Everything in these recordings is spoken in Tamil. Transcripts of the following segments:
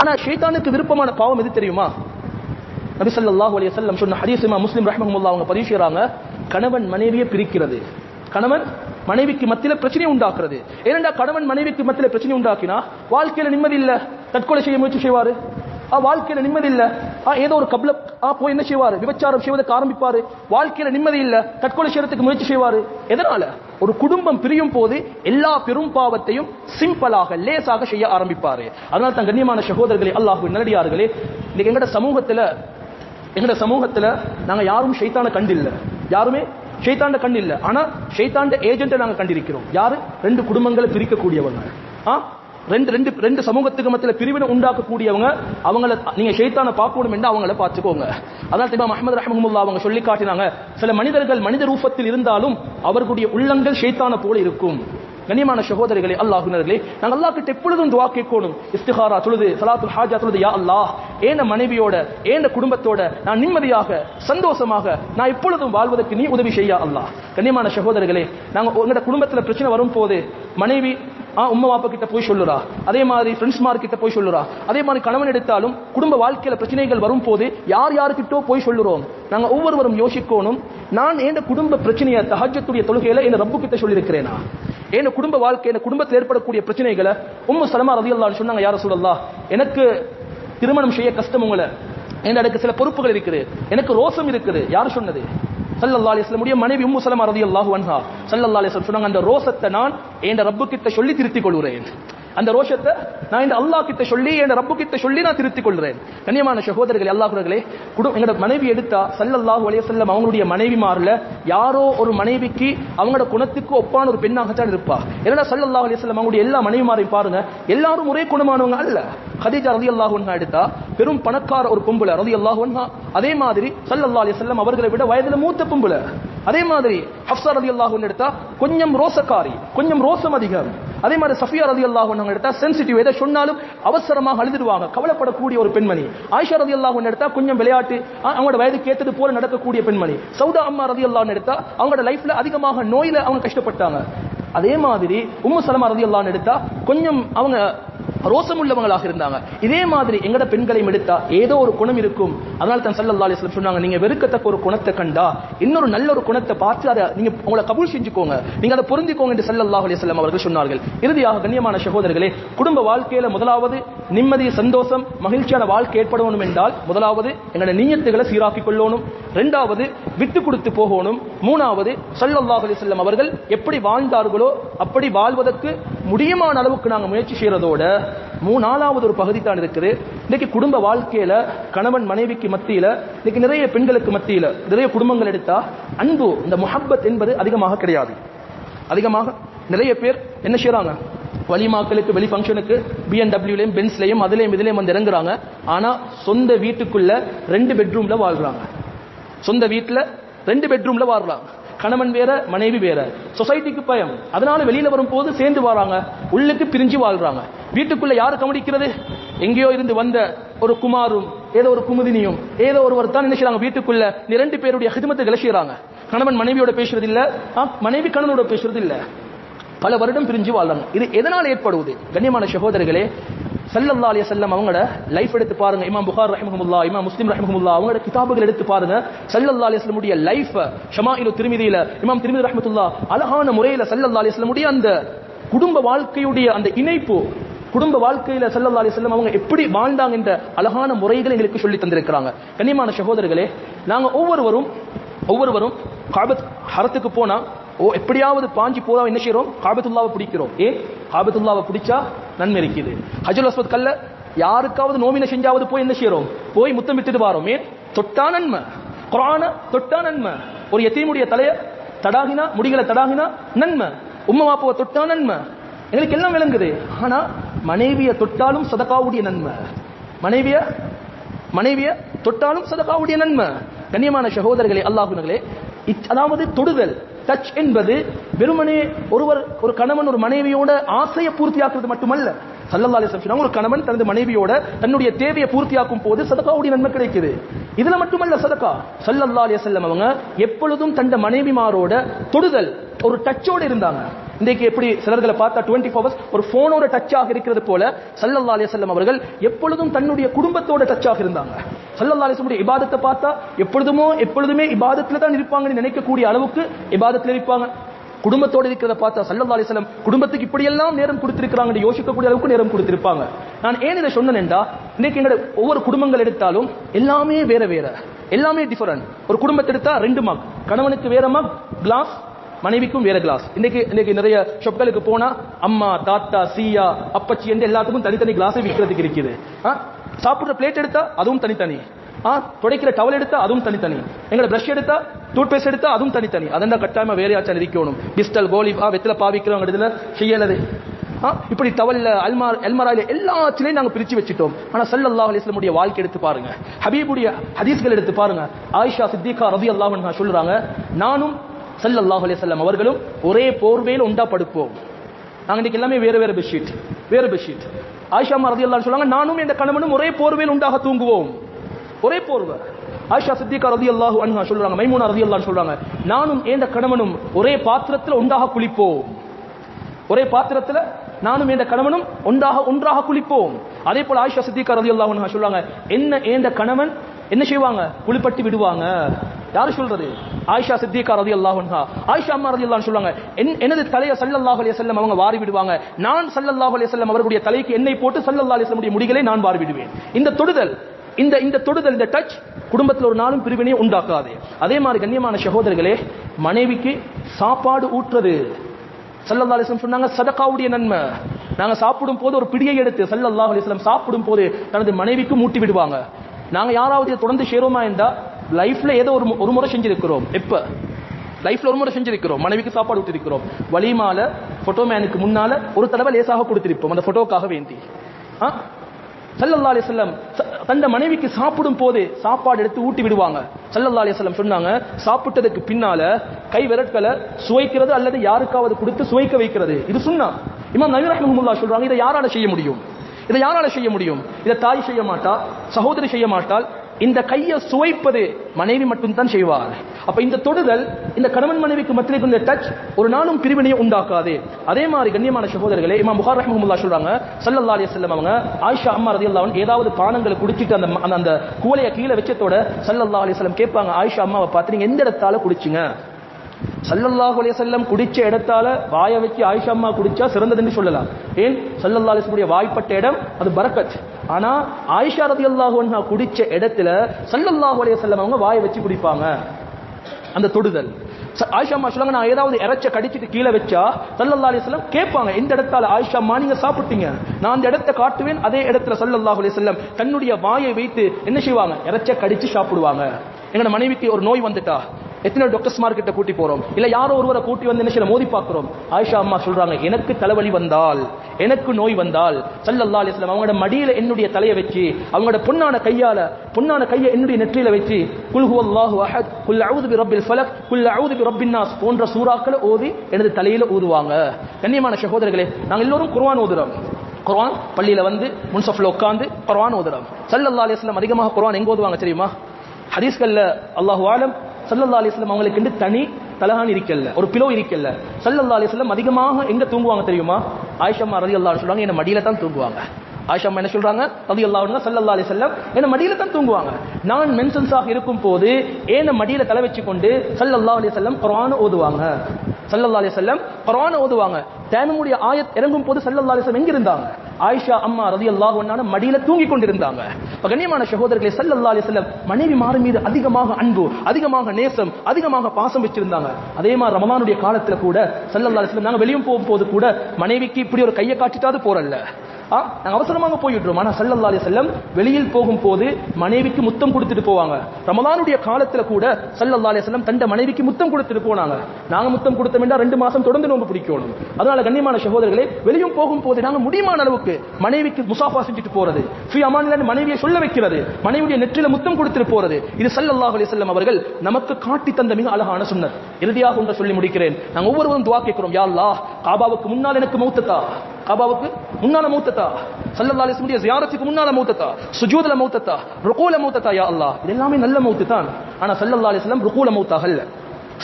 ஆனா ஷைத்தானுக்கு விருப்பமான பாவம் எது தெரியுமா? நபி ஸல்லல்லாஹு அலைஹி சொன்ன ஹதீஸ் முஸ்லீம் முஸ்லிம் அவங்க பதிவு செய்றாங்க. கணவன் மனைவியை பிரிக்கிறது. கணவன் மனைவிக்கு மத்தியில பிரச்சனை உண்டாக்குறது. ஏனென்றா கணவன் மனைவிக்கு மத்தியில பிரச்சனை உண்டாக்கினா வாழ்க்கையில நிம்மதி இல்ல. தற்கொலை செய்ய முயற்சி செய்வாரு. வாழ்க்கையில நிம்மதி இல்ல. ஏதோ ஒரு கப்ல போய் என்ன செய்வாரு? விபச்சாரம் செய்வதற்கு ஆரம்பிப்பாரு. வாழ்க்கையில நிம்மதி இல்ல. தற்கொலை செய்யறதுக்கு முயற்சி செய்வாரு. எதனால? ஒரு குடும்பம் பிரியும் போது எல்லா பெரும் பாவத்தையும் சிம்பிளாக லேசாக செய்ய ஆரம்பிப்பாரு. அதனால தான் கண்ணியமான சகோதரர்களே அல்லாஹு நல்லடியார்களே இன்னைக்கு எங்கட சமூகத்துல எங்கட சமூகத்துல நாங்க யாரும் ஷைத்தான கண்டில்லை யாருமே ஷைத்தாண்ட கண் இல்லை. ஆனா ஷைத்தாண்ட ஏஜென்ட்டை நாங்க கண்டிருக்கிறோம். யாரு? ரெண்டு குடும்பங்களை பிரிக்கக்கூடியவங்க. ஆ? ரெண்டு ரெண்டு ரெண்டு சமூகத்துக்கு மத்தியில் பிரிவினை உண்டாக்கக்கூடியவங்க அவங்கள நீங்க ஷைத்தான பார்க்கணும் என்று அவங்கள பார்த்துக்கோங்க. அதனால திபா மஹமது ரஹமுல்லா அவங்க சொல்லி காட்டினாங்க சில மனிதர்கள் மனித ரூபத்தில் இருந்தாலும் அவர்களுடைய உள்ளங்கள் ஷைத்தான போல இருக்கும். கண்ணியமான சகோதரிகளே அல்லாஹுனர்களே நாங்கள் அல்லாஹ் கிட்ட எப்பொழுதும் துவா கேட்கணும். இஸ்திஹாரா தொழுது சலாத்துல் ஹாஜா தொழுது யா அல்லாஹ் ஏன மனைவியோட ஏன குடும்பத்தோட நான் நிம்மதியாக சந்தோஷமாக நான் எப்பொழுதும் வாழ்வதற்கு நீ உதவி செய்யா அல்லாஹ். கண்ணியமான சகோதரிகளே நாங்கள் உங்களோட குடும்பத்தில் பிரச்சனை வரும் போது மனைவி ஆ உம்மா வாப்பா கிட்ட போய் சொல்லுறா அதே மாதிரி ஃப்ரெண்ட்ஸ் மார்க்கிட்ட கிட்ட போய் சொல்லுறா அதே மாதிரி கணவன் எடுத்தாலும் குடும்ப வாழ்க்கையில பிரச்சனைகள் வரும் போது யார் யாருக்கிட்டோ போய் சொல்லுறோம். நாங்க ஒவ்வொருவரும் யோசிக்கணும் நான் என் குடும்ப பிரச்சனையை தஹஜத்துடைய தொழுகையில என் ரப்பு கிட்ட சொல்லியிருக்கிறேனா? என் குடும்ப வாழ்க்கை என் குடும்பத்தில் ஏற்படக்கூடிய பிரச்சனைகளை? உம்மு சலமா ரதியல்லான்னு சொன்னாங்க யார சொல்லலாம் எனக்கு திருமணம் செய்ய கஷ்டம் உங்களை. எனக்கு சில பொறுப்புகள் இருக்குது. எனக்கு ரோசம் இருக்குது. யார் சொன்னது? சல்லல்லா அலிஸ்லமுடைய மனைவி உம்மு சலமா ரதியல்லாஹு அன்ஹா. சல்லல்லா அலிஸ்லம் சொன்னாங்க அந்த ரோசத்தை நான் என் ரப்பு கிட்ட சொல்லி திருத்திக் கொள்கிறேன். அந்த ரோஷத்தை நான் இந்த அல்லாஹ் கிட்ட சொல்லி என் ரப்பு கிட்ட சொல்லி நான் திருத்திக் கொள்கிறேன் கண்ணியமான சகோதரர்கள் அல்லாஹுர்களே குடும் எங்களோட மனைவி எடுத்தா சல்லல்லாஹு அலைஹி செல்லம் அவங்களுடைய மாறல யாரோ ஒரு மனைவிக்கு அவங்களோட குணத்துக்கு ஒப்பான ஒரு பெண்ணாகத்தான் இருப்பா. ஏன்னா சல்லல்லாஹு அலைஹி வஸல்லம் அவங்களுடைய எல்லா மனைவி மாறையும் பாருங்க எல்லாரும் ஒரே குணமானவங்க அல்ல. ஹதீஜா அல்லாஹ் அன்ஹா எடுத்தா பெரும் பணக்கார ஒரு பொம்பளை ரலியல்லாஹு அன்ஹா. அதே மாதிரி சல்லல்லாஹு அலைஹி செல்லம் அவர்களை விட வயதுல மூத்த பொம்புல அதே மாதிரி ஹப்சா ரலியல்லாஹு ஒன்னு எடுத்தா கொஞ்சம் ரோசக்காரி கொஞ்சம் ரோசம் அதிகம். அதே மாதிரி சஃபியா ரலியல்லாஹு நாங்கள் எடுத்தா சென்சிட்டிவ் எதை சொன்னாலும் அவசரமாக அழுதுடுவாங்க. கவலைப்படக்கூடிய ஒரு பெண்மணி. ஆயிஷா ரதி அன்ஹா எடுத்தா கொஞ்சம் விளையாட்டு அவங்களோட வயதுக்கு ஏற்றது போல நடக்கக்கூடிய பெண்மணி. சவுதா அம்மா ரதி அன்ஹா எடுத்தா அவங்களோட லைஃப்ல அதிகமாக நோயில அவங்க கஷ்டப்பட்டாங்க. அதே மாதிரி உம்மு சலமா அல்லான்னு எடுத்தா கொஞ்சம் அவங்க ரோசம் உள்ளவங்களாக இருந்தாங்க. இதே மாதிரி எங்கட பெண்களையும் எடுத்தா ஏதோ ஒரு குணம் இருக்கும். அதனால தான் சல்லா அலைஹி சொன்னாங்க நீங்க வெறுக்கத்தக்க ஒரு குணத்தை கண்டா இன்னொரு நல்ல ஒரு குணத்தை பார்த்து அதை நீங்க உங்களை கபூல் செஞ்சுக்கோங்க. நீங்க அதை பொருந்திக்கோங்க என்று சல்லல்லாஹு அலைஹி அவர்கள் சொன்னார்கள். இறுதியாக கண்ணியமான சகோதரர்களே குடும்ப வாழ்க்கையில முதலாவது நிம்மதி சந்தோஷம் மகிழ்ச்சியான வாழ்க்கை ஏற்படணும் என்றால் முதலாவது எங்களோட நீயத்துகளை சீராக்கி கொள்ளணும். இரண்டாவது விட்டு கொடுத்து போகணும். மூணாவது சல்லல்லாஹு அலைஹி அவர்கள் எப்படி வாழ்ந்தார்களோ அப்படி வாழ்வதற்கு முடியுமான அளவுக்கு நாங்க முயற்சி செய்யறதோட மூ நாலாவது ஒரு பகுதி தான் இருக்குது. இன்னைக்கு குடும்ப வாழ்க்கையில கணவன் மனைவிக்கு மத்தியில இன்னைக்கு நிறைய பெண்களுக்கு மத்தியில நிறைய குடும்பங்கள் எடுத்தா அன்பு இந்த முஹப்பத் என்பது அதிகமாக கிடையாது. அதிகமாக நிறைய பேர் என்ன செய்றாங்க வலிமாக்களுக்கு வெளி ஃபங்க்ஷனுக்கு பிஎன்டபிள்யூலையும் பென்ஸ்லையும் அதுலேயும் இதுலேயும் வந்து இறங்குறாங்க. ஆனா சொந்த வீட்டுக்குள்ள ரெண்டு பெட்ரூம்ல வாழ்றாங்க. சொந்த வீட்டுல ரெண்டு பெட்ரூம்ல வாழ்றாங்க. கணவன் வேற மனைவி வேற. சொசைட்டிக்கு பயம். அதனால வெளியில வரும்போது சேர்ந்து வராங்க. உள்ளுக்கு பிரிஞ்சு வாழ்றாங்க. வீட்டுக்குள்ள யாரு கவனிக்கிறது? எங்கேயோ இருந்து வந்த ஒரு குமாரும் ஏதோ ஒரு குமுதினியும் ஏதோ ஒருவர் தான் என்ன செய்றாங்க? வீட்டுக்குள்ள இந்த ரெண்டு பேருடைய ஹிதமத்துகளை செய்றாங்க கணவன் மனைவியோட பேசுறது இல்ல. மனைவி கணவனோட பேசுறது இல்ல. பல வருடம் பிரிஞ்சு வாழ்றாங்க. இது எதனால் ஏற்படுவது? கண்ணியமான சகோதரர்களே சல்லல்லா அலைஹி வஸல்லம் அவங்களோட லைஃப் எடுத்து பாருங்க. இமாம் புகார் ரஹ்மஹுல்லா இமாம் முஸ்லீம் ரஹ்மஹுல்லா அவங்களோட கிதாபுகள் எடுத்து பாருங்க. சல்லல்லா அலைஹி வஸல்லமுடைய லைஃப் ஷமாயிலு திருமிதியில இமாம் திருமிதி ரஹமத்துல்லா அழகான முறையில சல்லல்லா அலைஹி வஸல்லமுடைய அந்த குடும்ப வாழ்க்கையுடைய அந்த இணைப்பு குடும்ப வாழ்க்கையில சல்லல்லா அலி செல்லம் அவங்க எப்படி வாழ்ந்தாங்க என்ற அழகான முறைகளை எங்களுக்கு சொல்லி தந்திருக்கிறாங்க. கண்ணியமான சகோதரர்களே நாங்க ஒவ்வொருவரும் ஒவ்வொருவரும் காபத் ஹரத்துக்கு போனா ஓ எப்படியாவது பாஞ்சி போதா என்ன செய்யறோம் காபத்துல்லாவை பிடிக்கிறோம். ஏ காபத்துல்லாவை பிடிச்சா நன்மை இருக்குது ஹஜுல் அஸ்வத் கல்ல யாருக்காவது நோமின செஞ்சாவது போய் என்ன செய்யறோம் போய் முத்தம் விட்டுட்டு வாரோம். ஏன்? தொட்டா நன்மை. குரான தொட்டா நன்மை. ஒரு எத்தீமுடைய தலைய தடாகினா முடிகளை தடாகினா நன்மை. உம்மா வாப்பாவை தொட்டா நன்மை. எங்களுக்கு எல்லாம் விளங்குது. ஆனா மனைவிய தொட்டாலும் சதகாவுடைய நன்மை. மனைவிய மனைவிய தொட்டாலும் சதகாவுடைய நன்மை. கண்ணியமான சகோதரர்களே அல்லாஹுனர்களே இச்- அதாவது தொடுதல். டச் என்பது வெறுமனே ஒருவர் ஒரு கணவன் ஒரு மனைவியோட ஆசையை பூர்த்தியாக்குறது மட்டுமல்ல. சல்லல்லா அலைஹி ஒரு கணவன் தனது மனைவியோட தன்னுடைய தேவையை பூர்த்தியாக்கும் போது சதகாவுடைய நன்மை கிடைக்குது. இதுல மட்டுமல்ல சதகா. சல்லல்லா செல்லம் அவங்க எப்பொழுதும் தந்த மனைவிமாரோட தொடுதல் ஒரு டச்சோட இருந்தாங்க. இன்றைக்கு எப்படி சிலர்களை பார்த்தா டுவெண்ட்டி ஹவர்ஸ் ஒரு போனோட டச்சாக இருக்கிறது போல சல்லல்லா அலிசல்லம் அவர்கள் எப்பொழுதும் தன்னுடைய குடும்பத்தோட டச்சாக இருந்தாங்க. சல்லல்லா அலிஸ்லமுடைய இபாதத்தை பார்த்தா எப்பொழுதுமோ எப்பொழுதுமே இபாதத்தில் தான் இருப்பாங்கன்னு நினைக்கக்கூடிய அளவுக்கு இபாதத்தில் இருப்பாங்க. குடும்பத்தோடு இருக்கிறத பார்த்தா சல்லா அலிஸ்லம் குடும்பத்துக்கு இப்படியெல்லாம் நேரம் கொடுத்திருக்கிறாங்க யோசிக்கக்கூடிய அளவுக்கு நேரம் கொடுத்திருப்பாங்க. நான் ஏன் இதை சொன்னேன்டா இன்னைக்கு எங்களோட ஒவ்வொரு குடும்பங்கள் எடுத்தாலும் எல்லாமே வேற வேற எல்லாமே டிஃபரெண்ட் ஒரு குடும்பத்தை எடுத்தா ரெண்டு மக் கணவனுக்கு வேற மக் கிளாஸ் மனைவிக்கும் வேற கிளாஸ் இன்னைக்கு இன்னைக்கு நிறைய ஷொப்களுக்கு போனா அம்மா தாத்தா சீயா அப்பச்சி என்று எல்லாத்துக்கும் தனித்தனி கிளாஸை விற்கிறதுக்கு இருக்குது. ஆ? சாப்பிடுற பிளேட் எடுத்தா அதுவும் தனித்தனி. ஆ? துடைக்கிற டவல் எடுத்தா அதுவும் தனித்தனி. எங்களை பிரஷ் எடுத்தா டூத் பேஸ்ட் எடுத்தா அதுவும் தனித்தனி. அதெண்டா கட்டாயமா வேறையாச்சும் இருக்கணும்? பிஸ்டல் கோலி ஆ வெத்தில பாவிக்கிறவங்க இதுல செய்யலது. ஆ? இப்படி தவல்ல அல்மார் அல்மராயில எல்லாத்திலையும் நாங்க பிரிச்சு வச்சுட்டோம். ஆனா சல் அல்லாஹ் வஸல்லமுடைய வாழ்க்கை எடுத்து பாருங்க. ஹபீபுடைய ஹதீஸ்கள் எடுத்து பாருங்க. ஆயிஷா சித்திகா ரவி அல்லாஹ் சொல்றாங்க நானும் சல்லாஹ் அலிசல்லாம் அவர்களும் ஒரே போர்வையில் உண்டா படுப்போம் நாங்க இன்றைக்கி எல்லாமே வேற வேற பெட்ஷீட் வேற பெட்ஷீட் ஆயிஷா மரதி எல்லாம் சொல்லுவாங்க நானும் என் கணவனும் ஒரே போர்வையில் உண்டாக தூங்குவோம். ஒரே போர்வை. ஆயிஷா சித்திகா ரலியல்லாஹு அன்ஹா சொல்றாங்க மைமூனா அல்லான்னு சொல்றாங்க நானும் என் கணவனும் ஒரே பாத்திரத்தில் உண்டாக குளிப்போம். ஒரே பாத்திரத்தில் நானும் என் கணவனும் ஒன்றாக ஒன்றாக குளிப்போம். அதே போல ஆயிஷா சித்திகா ரலியல்லாஹு அன்ஹா சொல்றாங்க என்ன ஏந்த கணவன் என்ன செய்வாங்க? குளிப்பட்டு விடுவாங்க. யாரு சொல்றது? ஆயிஷா சித்திகா ரதி அல்லாஹா ஆயிஷா அம்மா ரதி சொல்றாங்க என்- எனது தலையை சல்லல்லாஹ் அலைய செல்லம் அவங்க வாரி விடுவாங்க நான் சல்லல்லாஹ் அலைய செல்லம் அவர்களுடைய தலைக்கு எண்ணெய் போட்டு சல்லல்லா அலைஹி முடிகளை நான் வாரி விடுவேன் இந்த தொடுதல் இந்த இந்த தொடுதல் இந்த டச் குடும்பத்தில் ஒரு நாளும் பிரிவினையை உண்டாக்காது. அதே மாதிரி கண்ணியமான சகோதரர்களே மனைவிக்கு சாப்பாடு ஊற்றுறது சல்லல்லா அலிஸ்லம் சொன்னாங்க சதக்காவுடைய நன்மை. நாங்க சாப்பிடும் போது ஒரு பிடியை எடுத்து சல்லல்லாஹு அலிஸ்லம் சாப்பிடும் போது தனது மனைவிக்கு மூட்டி விடுவாங்க. நாங்க யாராவது தொடர்ந்து சேருமா என்றா லைஃப்ல ஏதோ ஒரு ஒரு முறை செஞ்சிருக்கிறோம். எப்ப லைஃப்ல ஒரு முறை செஞ்சிருக்கிறோம். மனைவிக்கு சாப்பாடு ஊட்டிருக்கிறோம். வலிமால போட்டோ மேனுக்கு முன்னால ஒரு தடவை லேசாக கொடுத்திருப்போம். அந்த போட்டோக்காக வேண்டி. ஆ? அலி அலைஹி தந்த மனைவிக்கு சாப்பிடும் போது சாப்பாடு எடுத்து ஊட்டி விடுவாங்க. சல்லல்லா அலி வஸல்லம் சொன்னாங்க சாப்பிட்டதுக்கு பின்னால கை விரட்களை சுவைக்கிறது அல்லது யாருக்காவது கொடுத்து சுவைக்க வைக்கிறது. இது சொன்னா இமாம் நவீர் ரஹ்மத்துல்லாஹி சொல்றாங்க இதை யாரால செய்ய முடியும்? இதை யாரால செய்ய முடியும்? இதை தாய் செய்ய மாட்டா சகோதரி செய்ய மாட்டால் இந்த கையை சுவைப்பது மனைவி மட்டும்தான் செய்வார். அப்ப இந்த தொடுதல் இந்த கணவன் மனைவிக்கு மத்தியில் இருந்த டச் ஒரு நாளும் பிரிவினையை உண்டாக்காது. அதே மாதிரி கண்ணியமான சகோதரர்களே இமாம் புகார் ரஹ்மத்துல்லாஹி சொல்றாங்க சல்லல்லா அலி செல்லம் அவங்க ஆயிஷா அம்மா ரதி அல்லாவன் ஏதாவது பானங்களை குடிச்சிட்டு அந்த அந்த- கூலையை கீழே வச்சதோட சல்லல்லா அலி செல்லம் கேட்பாங்க ஆயிஷா அம்மாவை பார்த்து நீங்க எந்த இடத்தால குடிச்சிங்க? சல்லல்லாஹு அலைய செல்லம் குடிச்ச இடத்தால வாயை வச்சு ஆயிஷா அம்மா குடிச்சா சிறந்ததுன்னு சொல்லலாம். ஏன்? சல்லல்லா அலைஹி வாய்ப்பட்ட இடம் அது பரக்கத். ஆனா ஆயிஷா ரதி அல்லாஹா குடிச்ச இடத்துல சல்லல்லாஹு அலைய செல்லம் அவங்க வாயை வச்சு குடிப்பாங்க. அந்த தொடுதல். ஆயிஷா அம்மா சொல்லுவாங்க நான் ஏதாவது இறைச்ச கடிச்சிட்டு கீழே வச்சா சல்லல்லா அலைஹி செல்லம் கேட்பாங்க. இந்த இடத்தால ஆயிஷா அம்மா நீங்க சாப்பிட்டீங்க. நான் அந்த இடத்தை காட்டுவேன். அதே இடத்துல சல்லல்லாஹு அலைஹி செல்லம் தன்னுடைய வாயை வைத்து என்ன செய்வாங்க? இறைச்ச கடிச்சு சாப்பிடுவாங்க. எங்களோட மனைவிக்கு ஒரு நோய் வந்துட்டா. எத்தனை டாக்டர்ஸ்மார் கிட்ட கூட்டி போறோம். இல்ல யாரோ ஒருவரை கூட்டி வந்து என்ன மோதி பார்க்கிறோம். ஆயிஷா அம்மா சொல்றாங்க எனக்கு தலைவலி வந்தால் எனக்கு நோய் வந்தால் சல்லல்லா அலிஸ்லாம் அவங்களோட மடியில என்னுடைய தலையை வச்சு அவங்களோட பொன்னான கையால பொன்னான கையை என்னுடைய நெற்றியில வச்சு குல்ஹு அல்லாஹு அஹத் குல் அவுது பி ரப்பில் ஃபலக் குல் அவுது பி ரப்பின் நாஸ் போன்ற சூறாக்களை ஓதி எனது தலையில ஊதுவாங்க. கண்ணியமான சகோதரர்களே நாங்கள் எல்லோரும் குர்வான் ஓதுறோம். குர்வான் பள்ளியில வந்து முன்சஃப்ல உட்காந்து குர்வான் ஓதுறோம். சல்லல்லா அலிஸ்லாம் அதிகமாக குர்வான் எங்க ஓதுவாங்க தெரியுமா? ஹதீஸ்கல்ல அல்லாஹு ஆலம் சல்லல்லா அலிஸ்லாம் அவங்களுக்கு தனி தலகான் இருக்கல ஒரு பிலோ இருக்கல சல்லல்லா அலிஸ்லாம் அதிகமாக எங்க தூங்குவாங்க தெரியுமா? ஆயிஷம்மா ரதி அல்லா சொல்றாங்க என்ன மடியில தான் தூங்குவாங்க. ஆயிஷா அம்மா என்ன சொல்றாங்க? ரதி அல்லா சல்லல்லா செல்லம் என்ன மடியில தான் தூங்குவாங்க. நான் மென்சன்ஸாக இருக்கும் போது ஏன மடியில தலை வச்சு கொண்டு சல்லல்லா செல்லம் குரான் ஓதுவாங்க? சல்லல்லா செல்லம் குரான் ஓதுவாங்க. தேனமுடைய ஆயத் இறங்கும் போது சல்லல்லா அலிஸ்லம் எங்க இருந்தாங்க? ஆயிஷா அம்மா ரதி அல்லாஹ் மடியில தூங்கி கொண்டிருந்தாங்க. கண்ணியமான சகோதரர்களை சல்லல்லா அலிஸ்லாம் மனைவி மாறு மீது அதிகமாக அன்பு அதிகமாக நேசம் அதிகமாக பாசம் வச்சிருந்தாங்க. அதே மாதிரி ரமலானுடைய காலத்துல கூட சல்லல்லா அலிஸ்லாம் நாங்க வெளியும் போகும்போது கூட மனைவிக்கு இப்படி ஒரு கையை காட்டிட்டாது போறல்ல. ஆ, நாங்க அவசரமாக போயிடுறோம் ஆனா சல்லல்லா அலைஹி செல்லம் வெளியில் போகும்போது மனைவிக்கு முத்தம் கொடுத்துட்டு போவாங்க. ரமலானுடைய காலத்துல கூட சல்லல்லா அலைஹி செல்லம் தண்ட மனைவிக்கு முத்தம் கொடுத்துட்டு போனாங்க. நாங்க முத்தம் கொடுத்த வேண்டாம் ரெண்டு மாசம் தொடர்ந்து நோம்பு பிடிக்கணும். அதனால கண்ணியமான சகோதரர்களே வெளியும் போகும்போது நாங்க முடியுமான அளவுக்கு மனைவிக்கு முசாஃபா செஞ்சுட்டு போறது ஃபி அமானில்லாஹ் மனைவியை சொல்ல வைக்கிறது மனைவியுடைய நெற்றில முத்தம் கொடுத்துட்டு போறது இது சல்லல்லாஹு அலி செல்லம் அவர்கள் நமக்கு காட்டி தந்த மிக அழகான சுண்ணத் இறுதியாக ஒன்றை சொல்லி முடிக்கிறேன். நாங்கள் ஒவ்வொருவரும் துவா கேட்கிறோம் யா அல்லாஹ் காபாவுக்கு முன்னால் எனக்கு மௌத்தத்தா? காபாவுக்கு முன்னால மௌத்தத்தா சல்லல்லாஹு அலைஹி ஜியாரத்துக்கு முன்னால மௌத்தத்தா சுஜூதுல மௌத்தத்தா ருகூல மௌத்தத்தா யா அல்லா இது எல்லாமே நல்ல மௌத்து தான். ஆனா சல்லல்லாஹு அலைஹி ருகூல மௌத்தாகல்ல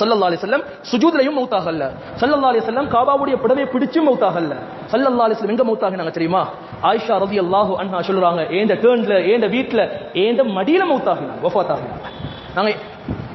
சல்லல்லா அலிஸ்லம் சுஜூத்லையும் மௌத்தாகல்ல சல்லல்லா அலிஸ்லம் காபாவுடைய புடவை பிடிச்சும் மௌத்தாகல்ல சல்லல்லா அலிஸ்லம் எங்க மௌத்தாகினாங்க தெரியுமா? ஆயிஷா ரதி அல்லாஹு அன்ஹா சொல்றாங்க ஏந்த டேர்ன்ல ஏந்த வீட்ல ஏந்த மடியில மௌத்தாகினாங்க வஃபாத் நாங்க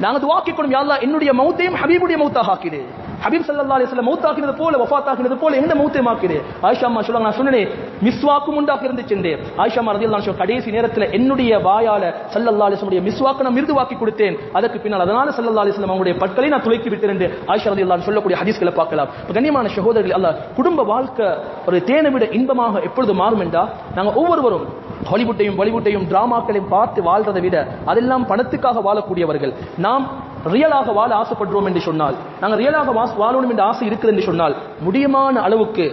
நாங்க துவாக்கிக்கணும் யா அல்லாஹ் என்னுடைய மௌத்தையும் ஹபீபுடைய மௌத்தாக ஆக்கிடு. ஹபீப் சல்லா அலைஹி வஸல்லம் மௌத் ஆக்கினது போல வஃபாத் ஆக்கினது போல என்ன மௌத்தையும் ஆக்கிடு ஆயிஷா அம்மா சொல்லுவாங்க நான் சொன்னேன் மிஸ்வாக்கும் உண்டாக்கி இருந்துச்சு ஆயிஷா அம்மா ரலியல்லாஹு சொல்ல கடைசி நேரத்தில் என்னுடைய வாயால சல்லல்லா அலைஹி வஸல்லம் மிஸ்வாக்கு நான் மிருதுவாக்கி கொடுத்தேன். அதற்கு பின்னால் அதனால சல்லல்லாஹு அலைஹி வஸல்லம் அவங்களுடைய பற்களை நான் துளைக்கி விட்டேன் என்று ஆயிஷா ரலியல்லாஹு சொல்லக்கூடிய ஹதீஸ்களை பார்க்கலாம். கண்ணியமான சகோதரர்கள் அல்ல குடும்ப வாழ்க்கை ஒரு தேனை விட இன்பமாக எப்பொழுது மாறும் என்றா? நாங்கள் ஒவ்வொருவரும் ஹாலிவுட்டையும் பாலிவுட்டையும் டிராமாக்களையும் பார்த்து வாழ்றதை விட அதெல்லாம் பணத்துக்காக வாழக்கூடியவர்கள். நாம் ரியலாக வாழ ஆசைப்படுறோம் என்று சொன்னால் நாங்கள் ரியலாக வாழணும் என்று ஆசை இருக்குது என்று சொன்னால் முடியுமான அளவுக்கு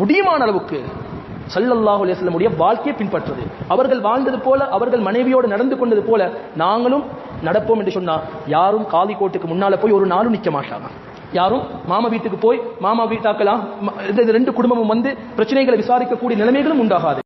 முடியுமான அளவுக்கு சல்லல்லாஹு அலிஸ்லமுடைய வாழ்க்கையை பின்பற்றது அவர்கள் வாழ்ந்தது போல அவர்கள் மனைவியோடு நடந்து கொண்டது போல நாங்களும் நடப்போம் என்று சொன்னால் யாரும் காலி கோட்டுக்கு முன்னால போய் ஒரு நாளும் நிற்க மாட்டாங்க. யாரும் மாமா வீட்டுக்கு போய் மாமா வீட்டாக்கலாம் இந்த ரெண்டு குடும்பமும் வந்து பிரச்சனைகளை விசாரிக்கக்கூடிய நிலைமைகளும் உண்டாகாது.